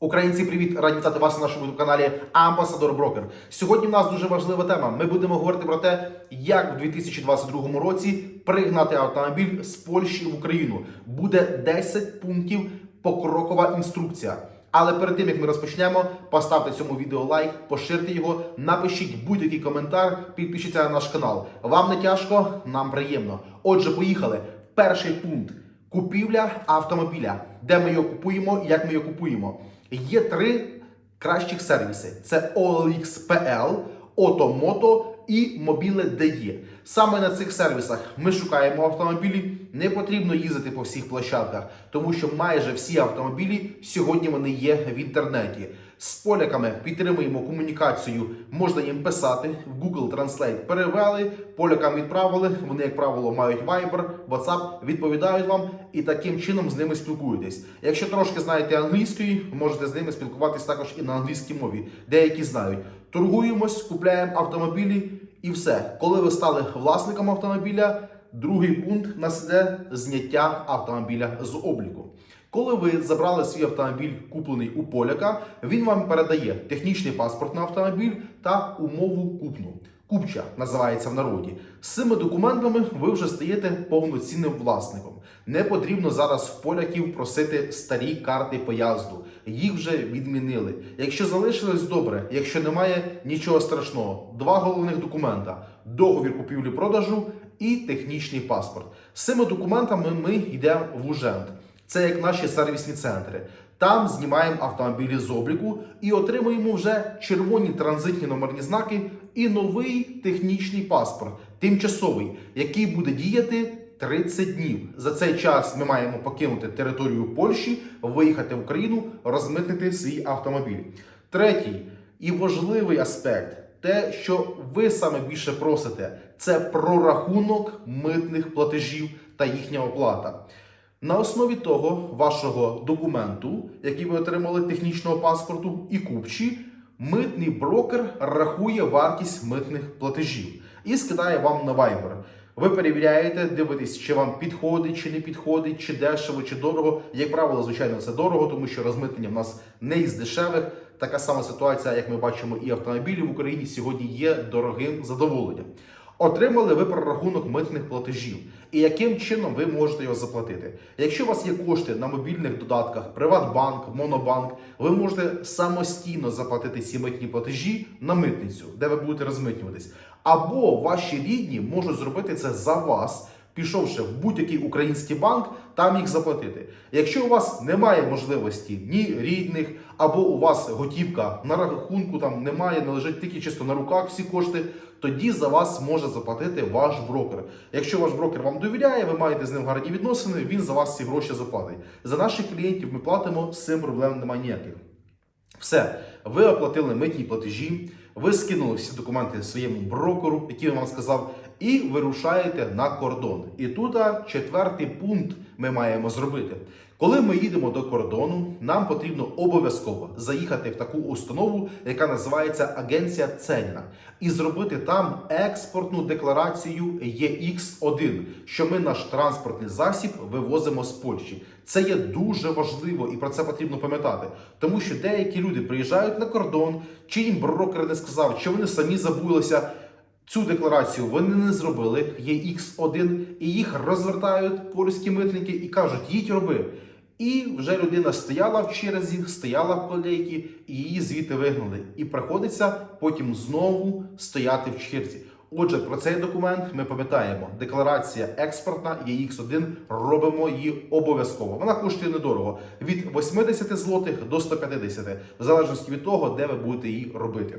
Українці, привіт! Раді вітати вас на нашому каналі Амбасадор Брокер. Сьогодні в нас дуже важлива тема. Ми будемо говорити про те, як в 2022 році пригнати автомобіль з Польщі в Україну. Буде 10 пунктів покрокова інструкція. Але перед тим як ми розпочнемо, поставте цьому відео лайк, поширте його, напишіть будь-який коментар, підпишіться на наш канал. Вам не тяжко, нам приємно. Отже, поїхали. Перший пункт. Купівля автомобіля. Де ми його купуємо, як ми його купуємо. Є три кращих сервіси: це OLX.PL, OtoMoto і Mobile.de. Саме на цих сервісах ми шукаємо автомобілі. Не потрібно їздити по всіх площадках, тому що майже всі автомобілі сьогодні вони є в інтернеті. З поляками підтримуємо комунікацію, можна їм писати в Google Translate перевели, полякам відправили. Вони, як правило, мають Viber, WhatsApp, відповідають вам і таким чином з ними спілкуєтесь. Якщо трошки знаєте англійської, можете з ними спілкуватись також і на англійській мові. Деякі знають. Торгуємось, купляємо автомобілі і все. Коли ви стали власником автомобіля, другий пункт нас іде зняття автомобіля з обліку. Коли ви забрали свій автомобіль, куплений у поляка, він вам передає технічний паспорт на автомобіль та умову купну. Купча називається в народі. З цими документами ви вже стаєте повноцінним власником. Не потрібно зараз в поляків просити старі карти поїзду. Їх вже відмінили. Якщо залишилось добре, якщо немає нічого страшного. Два головних документа: договір купівлі-продажу і технічний паспорт. З цими документами ми йдемо в ужент. Це як наші сервісні центри. Там знімаємо автомобілі з обліку і отримуємо вже червоні транзитні номерні знаки і новий технічний паспорт, тимчасовий, який буде діяти 30 днів. За цей час ми маємо покинути територію Польщі, виїхати в Україну, розмитнити свій автомобіль. Третій і важливий аспект те, що ви саме більше просите, це прорахунок митних платежів та їхня оплата. На основі того вашого документу, який ви отримали технічного паспорту і купчі, митний брокер рахує вартість митних платежів і скидає вам на Viber. Ви перевіряєте, дивитесь, чи вам підходить, чи не підходить, чи дешево, чи дорого. Як правило, звичайно, це дорого, тому що розмитнення в нас не із дешевих. Така сама ситуація, як ми бачимо, і автомобілі в Україні сьогодні є дорогим задоволенням. Отримали ви прорахунок митних платежів, і яким чином ви можете його заплатити. Якщо у вас є кошти на мобільних додатках, Приватбанк, Монобанк, ви можете самостійно заплатити ці митні платежі на митницю, де ви будете розмитнюватись. Або ваші рідні можуть зробити це за вас, пішовши в будь-який український банк, там їх заплатити. Якщо у вас немає можливості ні рідних, або у вас готівка на рахунку там немає, не лежить тільки чисто на руках всі кошти, тоді за вас може заплатити ваш брокер. Якщо ваш брокер вам довіряє, ви маєте з ним гарні відносини, він за вас ці гроші заплатить. За наших клієнтів ми платимо, з цим проблем немає ніяких. Все, ви оплатили митні платежі, ви скинули всі документи своєму брокеру, який вам сказав, і вирушаєте на кордон. І тут четвертий пункт ми маємо зробити. Коли ми їдемо до кордону, нам потрібно обов'язково заїхати в таку установу, яка називається Агенція Цельна, і зробити там експортну декларацію ЄХ1, що ми наш транспортний засіб вивозимо з Польщі. Це є дуже важливо і про це потрібно пам'ятати, тому що деякі люди приїжджають на кордон, чи їм брокер не сказав, чи вони самі забулися. Цю декларацію вони не зробили, є X1, і їх розвертають польські митники і кажуть, їдь роби. І вже людина стояла в черзі, стояла в колейки, і її звідти вигнали. І приходиться потім знову стояти в черзі. Отже, про цей документ ми пам'ятаємо. Декларація експортна ЄХ1, робимо її обов'язково. Вона коштує недорого від 80 злотих до 150, в залежності від того, де ви будете її робити.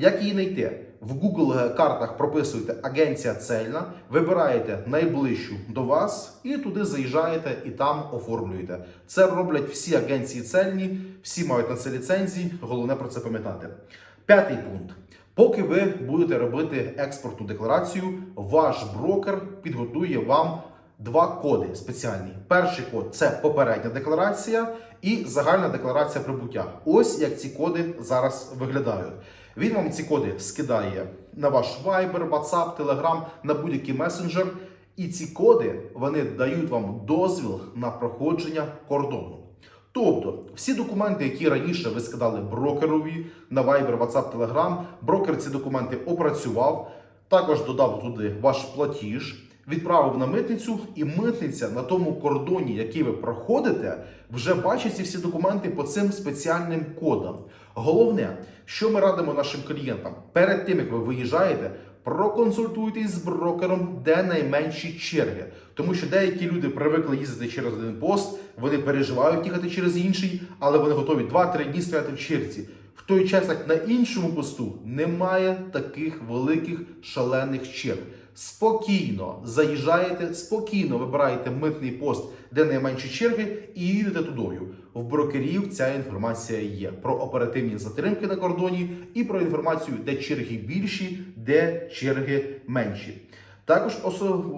Як її знайти? В Google картах прописуєте агенція цельна, вибираєте найближчу до вас і туди заїжджаєте і там оформлюєте. Це роблять всі агенції цельні, всі мають на це ліцензії. Головне про це пам'ятати. П'ятий пункт. Поки ви будете робити експортну декларацію, ваш брокер підготує вам два коди спеціальні. Перший код це попередня декларація і загальна декларація прибуття. Ось як ці коди зараз виглядають. Він вам ці коди скидає на ваш Viber, WhatsApp, Telegram, на будь-який месенджер. І ці коди вони дають вам дозвіл на проходження кордону. Тобто, всі документи, які раніше ви скидали брокерові на Viber, WhatsApp, Telegram, брокер ці документи опрацював, також додав туди ваш платіж, відправив на митницю, і митниця на тому кордоні, який ви проходите, вже бачить ці всі документи по цим спеціальним кодам. Головне, що ми радимо нашим клієнтам перед тим, як ви виїжджаєте, проконсультуйтесь з брокером, де найменші черги. Тому що деякі люди привикли їздити через один пост, вони переживають їхати через інший, але вони готові 2-3 дні стояти в черзі. В той час, як на іншому посту, немає таких великих шалених черг. Спокійно заїжджаєте, спокійно вибираєте митний пост, де найменші черги, і їдете тудою. В брокерів ця інформація є про оперативні затримки на кордоні і про інформацію, де черги більші, де черги менші. Також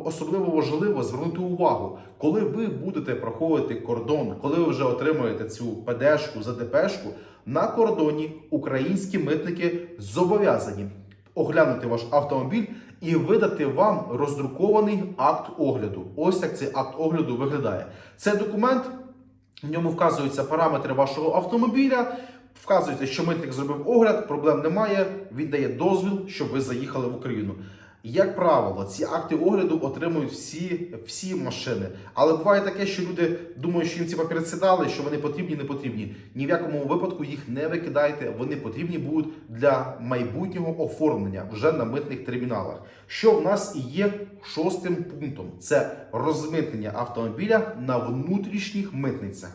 особливо важливо звернути увагу, коли ви будете проходити кордон, коли ви вже отримаєте цю ПДшку, ЗДПшку, на кордоні українські митники зобов'язані оглянути ваш автомобіль і видати вам роздрукований акт огляду. Ось як цей акт огляду виглядає. Це документ, в ньому вказуються параметри вашого автомобіля. Вказується, що митник зробив огляд, проблем немає. Він дає дозвіл, щоб ви заїхали в Україну. Як правило, ці акти огляду отримують всі, всі машини. Але буває таке, що люди думають, що їм ці папіри дали, що вони потрібні, не потрібні. Ні в якому випадку їх не викидайте. Вони потрібні будуть для майбутнього оформлення вже на митних терміналах. Що в нас і є шостим пунктом: це розмитнення автомобіля на внутрішніх митницях.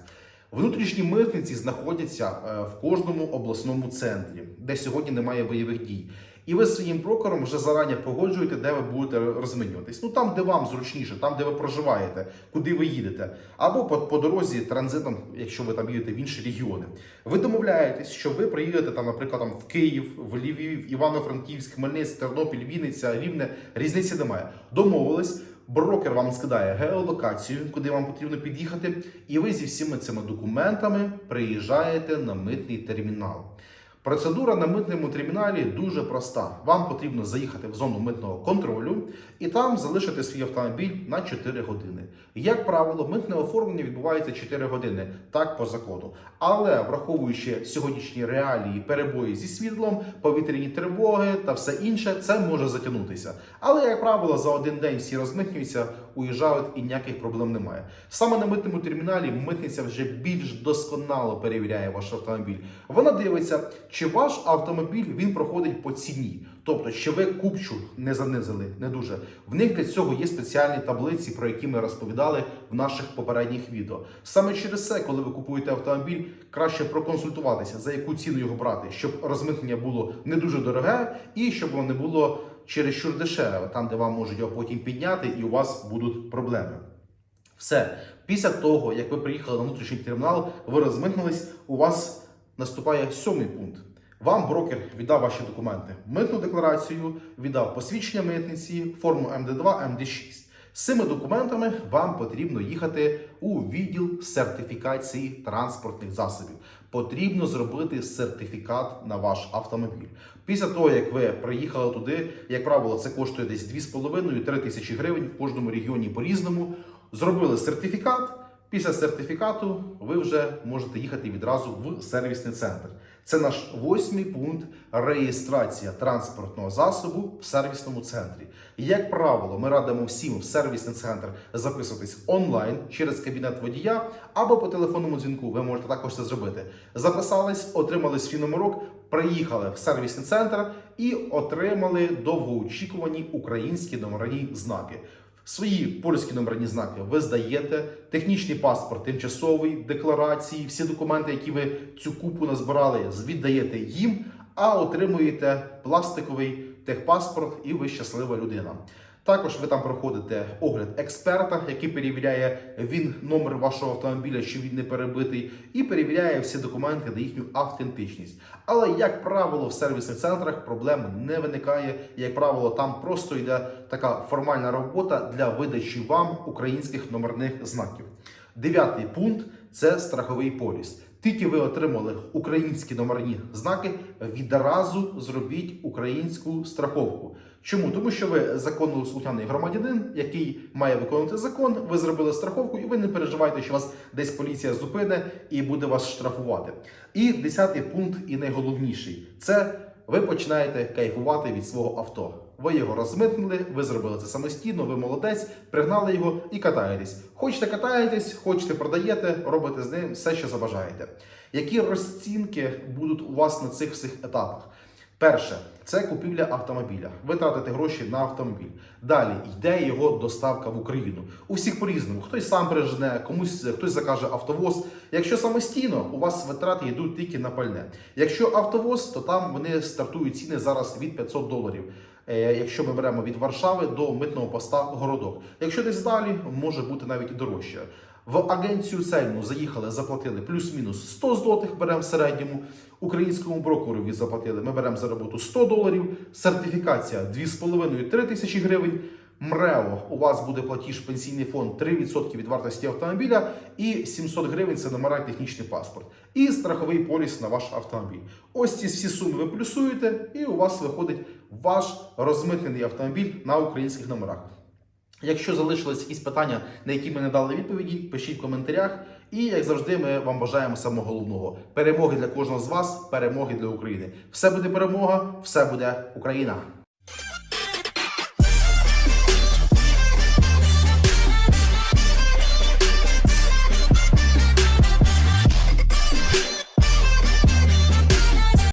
Внутрішні митниці знаходяться е, в кожному обласному центрі, де сьогодні немає бойових дій. І ви зі своїм брокером вже зарані погоджуєте, де ви будете розмінюватись. Ну там, де вам зручніше, там, де ви проживаєте, куди ви їдете, або по, по дорозі транзитом, якщо ви там їдете в інші регіони. Ви домовляєтесь, що ви приїдете там, наприклад, там, в Київ, в Львів, Івано-Франківськ, Хмельницьк, Тернопіль, Вінниця, Рівне. Різниці немає. Домовились. Брокер вам скидає геолокацію, куди вам потрібно під'їхати, і ви зі всіма цими документами приїжджаєте на митний термінал. Процедура на митному терміналі дуже проста. Вам потрібно заїхати в зону митного контролю і там залишити свій автомобіль на 4 години. Як правило, митне оформлення відбувається 4 години, так по закону. Але враховуючи сьогоднішні реалії, перебої зі світлом, повітряні тривоги та все інше, це може затягнутися. Але, як правило, за один день всі розмитнюються, уїжджають і ніяких проблем немає. Саме на митному терміналі митниця вже більш досконало перевіряє ваш автомобіль. Вона дивиться, чи ваш автомобіль він проходить по ціні. Тобто, чи ви купчу не занизили, не дуже. В них для цього є спеціальні таблиці, про які ми розповідали в наших попередніх відео. Саме через це, коли ви купуєте автомобіль, краще проконсультуватися, за яку ціну його брати, щоб розмитнення було не дуже дороге і щоб воно не було чересчур дешеве, там, де вам можуть його потім підняти, і у вас будуть проблеми. Все, після того, як ви приїхали на внутрішній термінал, ви розмитнились, у вас наступає сьомий пункт. Вам брокер віддав ваші документи, митну декларацію, віддав посвідчення митниці, форму МД2, МД6. З цими документами вам потрібно їхати у відділ сертифікації транспортних засобів. Потрібно зробити сертифікат на ваш автомобіль. Після того, як ви приїхали туди, як правило, це коштує десь 2,5-3 тисячі гривень в кожному регіоні по-різному. Зробили сертифікат. Після сертифікату ви вже можете їхати відразу в сервісний центр. Це наш восьмий пункт реєстрація транспортного засобу в сервісному центрі. Як правило, ми радимо всім в сервісний центр записуватись онлайн через кабінет водія або по телефонному дзвінку. Ви можете також це зробити. Записались, отримали свій номерок, приїхали в сервісний центр і отримали довгоочікувані українські номерні знаки. Свої польські номерні знаки ви здаєте, технічний паспорт, тимчасовий, декларації, всі документи, які ви цю купу назбирали, віддаєте їм, а отримуєте пластиковий техпаспорт, і ви щаслива людина. Також ви там проходите огляд експерта, який перевіряє він номер вашого автомобіля, чи він не перебитий, і перевіряє всі документи на їхню автентичність. Але, як правило, в сервісних центрах проблем не виникає. Як правило, там просто йде така формальна робота для видачі вам українських номерних знаків. Дев'ятий пункт це страховий поліс. Тільки ви отримали українські номерні знаки, відразу зробіть українську страховку. Чому? Тому що ви законослухняний громадянин, який має виконувати закон. Ви зробили страховку, і ви не переживаєте, що вас десь поліція зупине і буде вас штрафувати. І десятий пункт, і найголовніший це ви починаєте кайфувати від свого авто. Ви його розмитнили, ви зробили це самостійно, ви молодець, пригнали його і катаєтесь. Хочете катаєтесь, хочете продаєте, робите з ним все, що забажаєте. Які розцінки будуть у вас на цих всіх етапах? Перше, це купівля автомобіля. Ви тратите гроші на автомобіль. Далі йде його доставка в Україну. У всіх по-різному. Хтось сам прижне, комусь хтось закаже автовоз. Якщо самостійно, у вас витрати йдуть тільки на пальне. Якщо автовоз, то там вони стартують ціни зараз від 500 доларів. Е, Якщо ми беремо від Варшави до митного поста городок. Якщо десь далі, може бути навіть дорожче. В агенцію Сейму заїхали, заплатили плюс-мінус 100 злотих, беремо в середньому. Українському брокерові заплатили. Ми беремо за роботу 100 доларів. Сертифікація 2,5-3 тисячі гривень. МРЕО у вас буде платіж пенсійний фонд 3% від вартості автомобіля і 700 гривень це номера технічний паспорт. І страховий поліс на ваш автомобіль. Ось ці всі суми ви плюсуєте, і у вас виходить ваш розмитнений автомобіль на українських номерах. Якщо залишились якісь питання, на які ми не дали відповіді, пишіть в коментарях. І як завжди, ми вам бажаємо самого головного перемоги для кожного з вас, перемоги для України. Все буде перемога, все буде Україна.